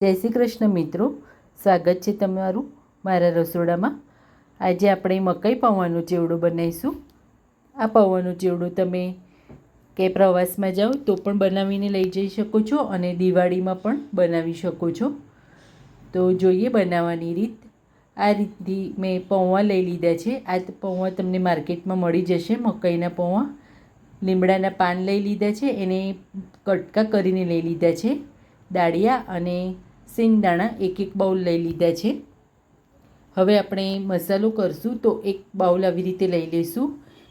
જય શ્રી કૃષ્ણ મિત્રો, સ્વાગત છે તમારું મારા રસોડામાં. આજે આપણે મકાઈ પૌવાનું ચેવડું બનાવીશું. આ પૌવાનું ચેવડું તમે કે પ્રવાસમાં જાઓ તો પણ બનાવીને લઈ જઈ શકો છો અને દિવાળીમાં પણ બનાવી શકો છો. તો જોઈએ બનાવવાની રીત. આ રીતથી મેં પૌવા લઈ લીધા છે. આ પૌવા તમને માર્કેટમાં મળી જશે. મકાઈના પૌવા લીમડાના પાન લઈ લીધા છે. એને કટકા કરીને લઈ લીધા છે. દાળિયા અને સિંગદાણા એક એક બાઉલ લઈ લીધા છે. હવે આપણે મસાલો કરશું તો એક બાઉલ આવી રીતે લઈ લઈશું.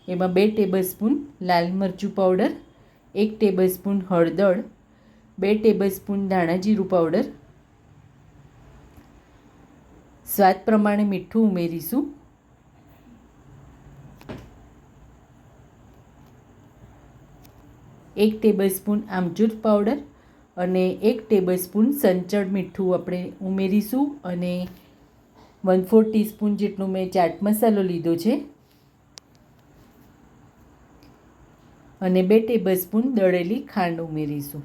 એમાં બે ટેબલસ્પૂન લાલ મરચું પાવડર, એક ટેબલસ્પૂન હળદર, બે ટેબલસ્પૂન ધાણા જીરું પાવડર. સ્વાદ પ્રમાણે મીઠું ઉમેરીશું. એક ટેબલસ્પૂન આમચૂર પાવડર અને એક ટેબલસ્પૂન સંચળ મીઠું આપણે ઉમેરીશું અને વન ફોર ટીસ્પૂન જેટલું મેં ચાટ મસાલો લીધો છે. અને બે ટેબલસ્પૂન દળેલી ખાંડ ઉમેરીશું.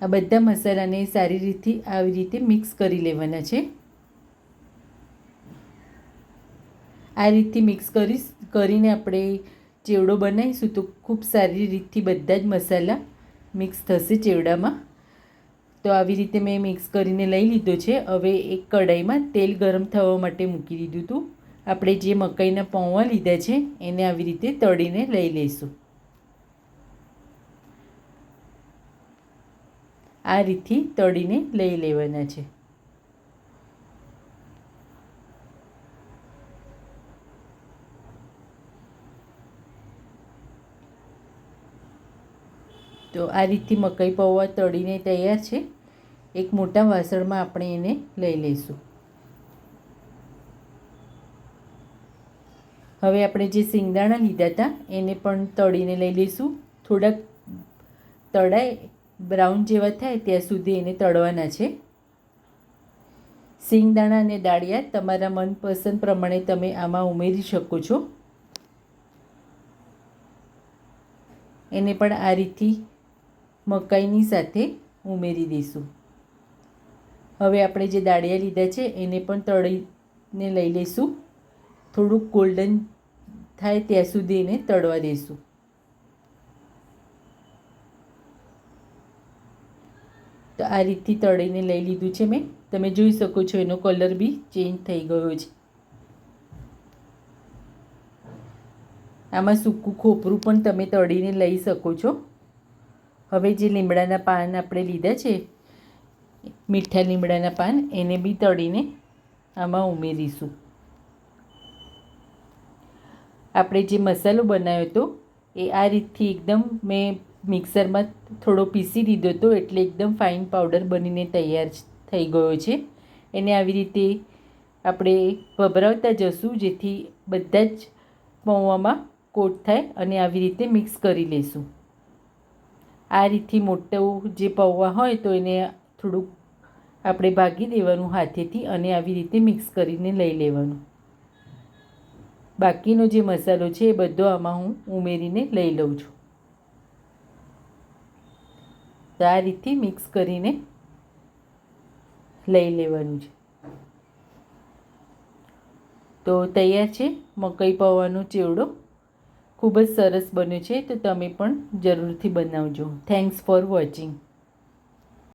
આ બધા મસાલાને સારી રીતથી આવી રીતે મિક્સ કરી લેવાના છે. આ રીતથી મિક્સ કરી કરીને આપણે ચેવડો બનાવીશું તો ખૂબ સારી રીતથી બધા જ મસાલા મિક્સ થશે ચેવડામાં. તો આવી રીતે મેં મિક્સ કરીને લઈ લીધો છે. હવે એક કઢાઈમાં તેલ ગરમ થવા માટે મૂકી દીધું હતું. આપણે જે મકાઈના પૌવા લીધા છે, એને આવી રીતે તળીને લઈ લઈશું. આ રીતથી તળીને લઈ લેવાના છે. તો આ રીતથી મકાઈ પૌવા તળીને તૈયાર છે. એક મોટા વાસણમાં આપણે એને લઈ લઈશું. હવે આપણે જે સિંગદાણા લીધા હતા, એને પણ તળીને લઈ લઈશું. થોડાક તળાય, બ્રાઉન જેવા થાય ત્યાં સુધી એને તળવાના છે. સિંગદાણા અને દાળિયા તમારા મનપસંદ પ્રમાણે તમે આમાં ઉમેરી શકો છો. એને પણ આ રીતથી મકાઈની સાથે ઉમેરી દઈશું. હવે આપણે જે દાળિયા લીધા છે, એને પણ તળીને લઈ લઈશું. થોડુંક ગોલ્ડન થાય ત્યાં સુધી એને તળવા દઈશું. તો આ રીતથી તળીને લઈ લીધું છે મેં. તમે જોઈ શકો છો, એનો કલર બી ચેન્જ થઈ ગયો છે. આમાં સૂકું ખોપરું પણ તમે તળીને લઈ શકો છો. હવે જે લીમડાના પાન આપણે લીધા છે, મીઠા લીમડાના પાન, એને બી તળીને આમાં ઉમેરીશું. આપણે જે મસાલો બનાવ્યો હતો, એ આ રીતથી એકદમ મેં મિક્સરમાં થોડો પીસી દીધો હતો, એટલે એકદમ ફાઇન પાવડર બનીને તૈયાર થઈ ગયો છે. એને આવી રીતે આપણે ભભરાવતા જશું, જેથી બધા જ પૌવામાં કોટ થાય અને આવી રીતે મિક્સ કરી લઈશું આ રીતથી મોટું જે પૌવા હોય તો એને થોડુંક આપણે ભાગી દેવાનું હાથેથી અને આવી રીતે મિક્સ કરીને લઈ લેવાનું. બાકીનો જે મસાલો છે એ બધો આમાં હું ઉમેરીને લઈ લઉં છું. તો આ રીતથી મિક્સ કરીને લઈ લેવાનું છે. તો તૈયાર છે મકાઈ પૌવાનો ચેવડો. ખૂબ જ સરસ બન્યું છે તો તમે પણ જરૂરથી બનાવજો. Thanks for watching